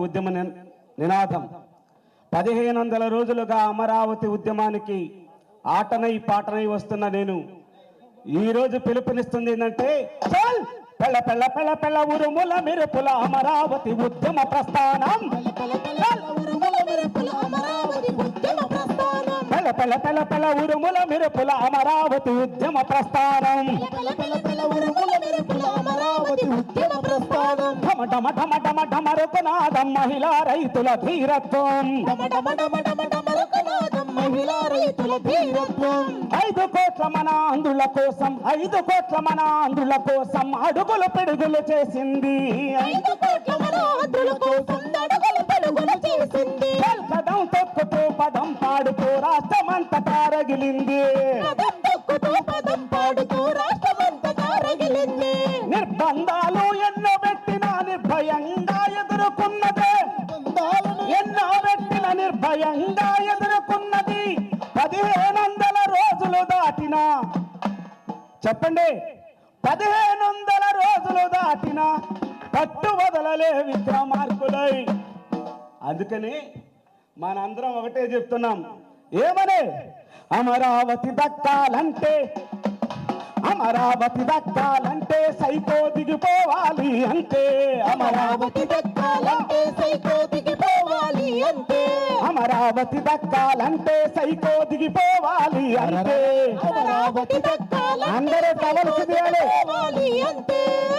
ఉద్యమ నినాదం. పదిహేను వందల రోజులుగా అమరావతి ఉద్యమానికి ఆటనై పాటనై వస్తున్న నేను ఈరోజు పిలుపునిస్తుంది ఏంటంటే చల్! పెళ్ళ పెళ్ళ పెళ్ళ పెళ్ళ ఉరుముల మెరుపుల అమరావతి ఉద్యమ ప్రస్థానం. పెళ్ళ పెళ్ళ పెళ్ళ పెళ్ళ ఉరుముల మెరుపుల అమరావతి ఉద్యమ ప్రస్థానం. ఢమ మహిళా రైతుల ధీరత్వం. ఐదు కోట్ల మన అందుల కోసం ఐదు కోట్ల మన అందుల కోసం అడుగులు పెడుగులు చేసింది పదం తొక్కుతూ పదం పాడుతూ రాష్ట్రమంతటా రగిలింది ఎదుర్కొన్నదే. ఎన్నో పెట్టిన నిర్భయంగా ఎదుర్కొన్నది. పదిహేను వందల రోజులు దాటిన. చెప్పండి. పదిహేను వందల రోజులు దాటిన. పట్టు వదలలే విక్రమార్కులై అందుకని మనందరం ఒకటే చెప్తున్నాం. ఏమని? అమరావతి దక్కాలంటే అమరావతి దక్కాలంటే సైకో దిగిపోవాలి అంటే అమరావతి దక్కాలంటే సైకో దిగిపోవాలి అంతే. అమరావతి దక్కాలంటే సైకో దిగిపోవాలి అంటే అమరావతి అందరూ అంతే.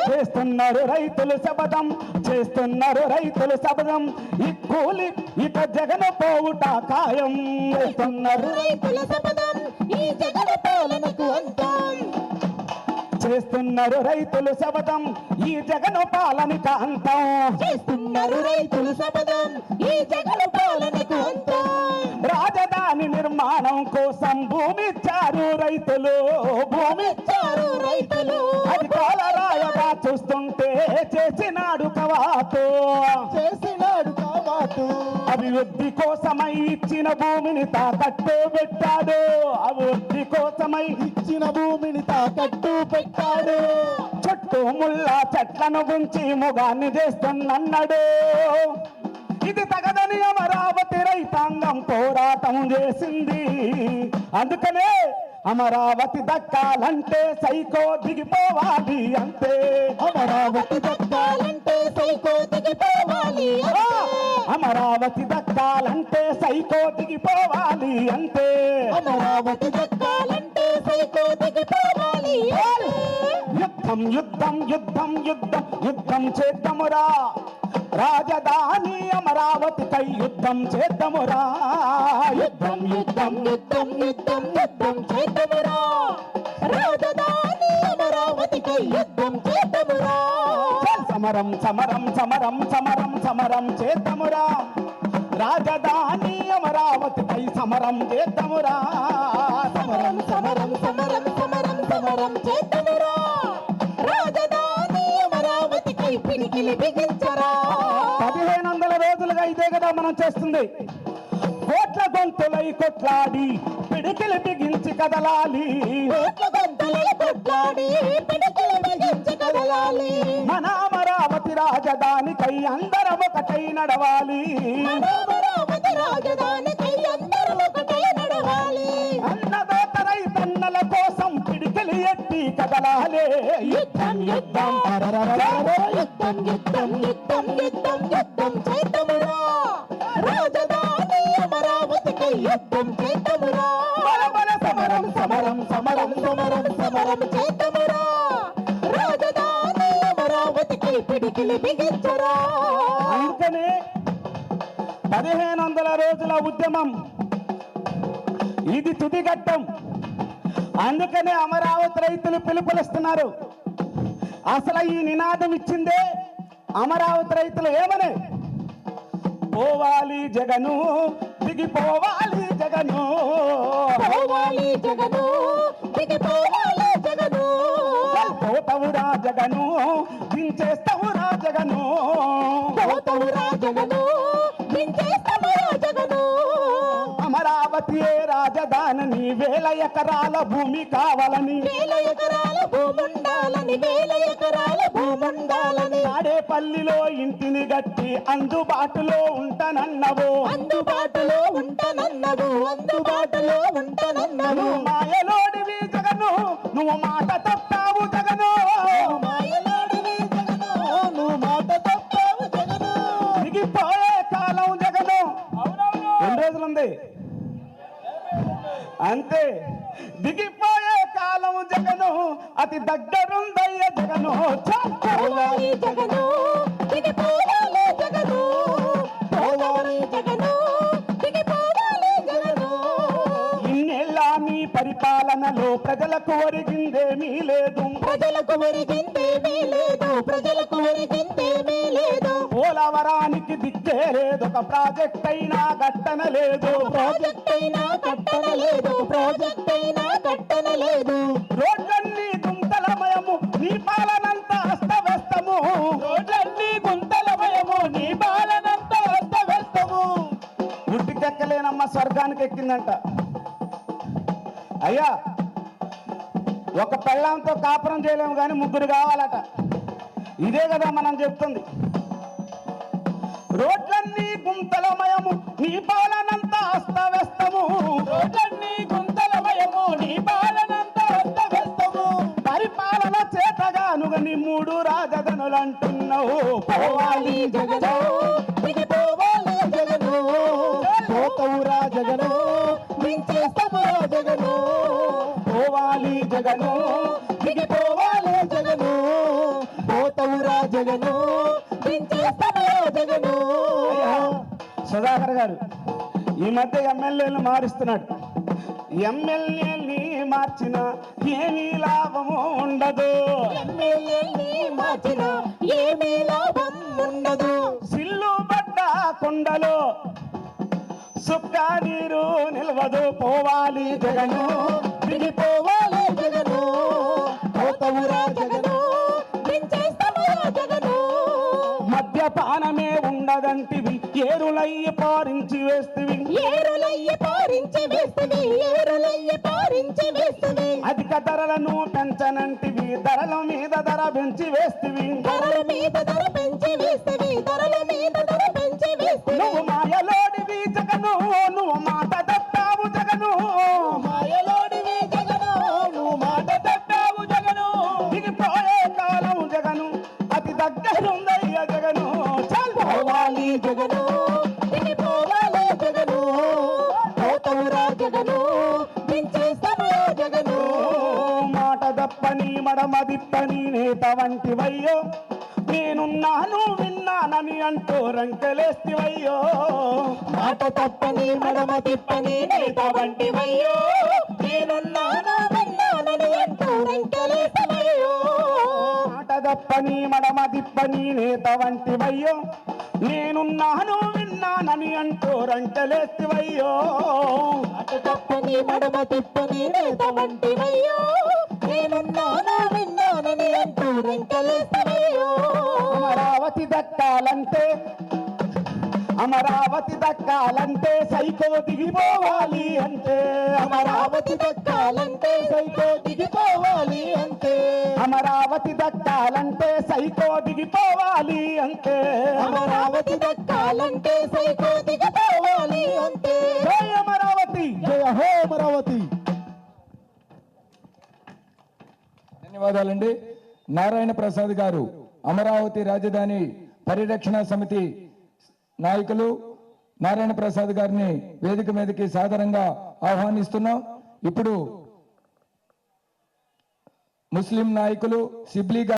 చేస్తున్నారు రైతులు శపథం చేస్తున్నారు రైతులు శపథం. ఈ కూలి ఇక జగన్ పోవుట ఖాయం. చేస్తున్నారు రైతుల శపథం ఈ జగన్ పాలనకు అంతం. చేస్తున్నారు రైతులు శపథం ఈ జగన్ పాలనిక అంతం. చేస్తున్నారు రైతుల శపథం ఈ జగన్ పాలనకు అంతం. రాజధాని నిర్మాణం కోసం భూమి అభివృద్ధి కోసమై ఇచ్చిన భూమిని తాకట్టు పెట్టాడు. అభివృద్ధి కోసమై ఇచ్చిన భూమిని తాకట్టు పెట్టాడు. చుట్టూ ముళ్ళ చెట్లను గుంచి ముగాన్ని చేస్తున్నన్నాడు. ఇది తగదని అమరావతి రైతాంగం పోరాటం చేసింది. అందుకనే అమరావతి దక్కాలంటే సైకో దిగిపోవాలి అంతే. అమరావతి దక్కాలంటే సైకో దిగిపోవాలి. అమరావతి దక్కాలంటే సైకో దిగిపోవాలి అంతే. అమరావతి దక్కాలంటే సైకో దిగిపోవాలి అంతే. యుద్ధం యుద్ధం యుద్ధం యుద్ధం యుద్ధం చేద్దామురా. రాజధాని అమరావతికై యుద్ధం చేద్దామురా. యుద్ధం యుద్ధం యుద్ధం యుద్ధం యుద్ధం చేద్దామురా. రాజధాని అమరావతికై యుద్ధం చేద్దామురా. సమరం సమరం సమరం సమరం సమరం చేద్దామురా. రాజధాని అమరావతిపై సమరం చేద్దామురా. సమరం సమరం సమరం సమరం సమరం చేద్దామురా. రాజధాని అమరావతికై పిడికిలి బిగించరా. పదిహేను వందల రోజులుగా ఇదే కదా మనం చేస్తుంది. కోట్ల గొంతులై కొట్లాడి పిడికిలి బిగించి కదలాలి. కోట్ల గంటలే కొట్లాడి పిడికిలి బిగించి కదలాలి. మన అమరావతి రాజధానికై అందరం ఒకటై నడవాలి. అమరావతి రాజధానికై అందరూ ఒకటే నడవాలి. అన్నదాత రైతన్నల కోసం పిడికిలి ఎత్తి కదలాలి. యుద్ధం. యుద్ధం. యుద్ధం యుద్ధం యుద్ధం యుద్ధం యుద్ధం. యుద్ధం చేద్దామురా బల బల సమరం సమరం సమరం సమరం. సమరం చేద్దామురా రాజధాని అమరావతికి పిడికిలి బిగించరా. అందుకనే పదిహేను వందల రోజుల ఉద్యమం. ఇది తుది ఘట్టం. అందుకనే అమరావతి రైతులు పిలుపునిస్తున్నారు. అసలు ఈ నినాదం ఇచ్చిందే అమరావతి రైతులు ఏమని? పోవాలి జగను దిగిపోవాలి జగను. పోవాలి జగను దిగిపోవాలి జగను. పోతవురా జగను దించేస్తావురా జగను. పోతవురా జగను దించేస్తామురా జగను. అమరావతియే రాజధాని వేల ఎకరాల భూమి కావాలని. వేల ఎకరాల భూముండాలని వేల తాడేపల్లిలో ఇంటిని గట్టి అందుబాటులో ఉంటానన్నవు. అందుబాటులో ఉంటానన్నవు అందుబాటులో ఉంటానన్నవు. మాయలోడివి జగను నువ్వు మాట తప్పావు జగను. మాయలాడివి జగను నువ్వు మాట తప్పావు జగను. దిగిపోయే కాలం జగను. ఎన్ని రోజులుంది? అంతే. దిగిపోయే కాలం జగను. అతి దగ్గరుందయ్య ప్రజలకు ఒరిగిందేమీ లేదు. ప్రజలకు ఒరిగిందేమీ లేదు. ప్రజలకు ఒరిగిందేమీ లేదు. పోలవరానికి దిక్కే లేదు. ఒక ప్రాజెక్ట్ అయినా గట్టన లేదు. ప్రాజెక్ట్ అయినా కట్టన లేదు. ప్రాజెక్ట్ అయినా కట్టన లేదు. రోడ్లన్నీ గుంతలమయము నీ పాలనంతా అస్తవ్యస్తము. రోడ్లన్నీ గుంతలమయము నీ పాలనంతా అస్తవ్యస్తము. స్వర్గానికి ఎక్కిందంట అయ్యా ఒక పెళ్ళంతో కాపురం చేయలేము కానీ ముగ్గురు కావాలట. ఇదే కదా మనం చెప్తుంది. రోడ్లన్నీ గుంతలమయము నీ పాలనంతా అస్తవ్యస్తము. పోవాలి జగను దిగి పోవాలి జగను. పోతవురా జగను జగను. సుధాకర్ గారు ఈ మధ్య ఎమ్మెల్యేలు మారుస్తున్నాడు ఎమ్మెల్యేని మార్చిన ఏమీ లాభము ఉండదు. మార్చిన ఏమీ లాభం ఉండదు. సిల్లు పడ్డ కొండలో సుక్క నీరు నిల్వదు. పోవాలి జగను మద్యపానమే ఉండదంటివి. ఏరులయ్యి పారించి వేస్తివి. ఏరులయ్య పారించి వేస్తుంది ఏరులయ్య పారించి అధిక ధరలను పెంచనంటివి. ధరల మీద ధర పెంచి వేస్తివి. ధరల మీద ధర పెంచి వేస్తుంది జగను దిగి పోవాలి జగను పోతవురా జగను దించేస్తామురా జగను. మాట దప్పని మడమ దిప్పని నేత వంటివయ్యో నేనున్నాను విన్నానని అంటూ రంకెలేస్తివయ్యో. మాట తప్పని మడమ తిప్పని నేత వంటివయ్యో నేనున్నాను విన్నానని అంటూ రంకెలే మాట దప్పని మడమ దిప్పని నేత వంటివయ్యో. నేనున్నాను విన్నానని అంటూ రంకెలేస్తివయ్యో మాట తప్పని మడమ తిప్పని నేత వంటివయ్యో. నేనున్నాను విన్నానని అంటూ రంకెలేసవయ్యో అమరావతి దక్కాలంటే అమరావతి దక్కాలంటే సైకో దిగిపోవాలి అంటే. అమరావతి దక్కాలంటే సైకో అంతే అమరావతి దక్కాలంటే సైకో దిగిపోవాలి అంటే అమరావతి దక్కాలంటే సైకో దిగిపోవాలి అంతే. జై అమరావతి జయ హో అమరావతి. ధన్యవాదాలండి. నారాయణ ప్రసాద్ గారు అమరావతి రాజధాని పరిరక్షణ సమితి నాయకులు నారాయణ ప్రసాద్ గారిని వేదిక మీదకి సాదరంగా ఆహ్వానిస్తున్నాం. ఇప్పుడు ముస్లిం నాయకులు సిబ్లీ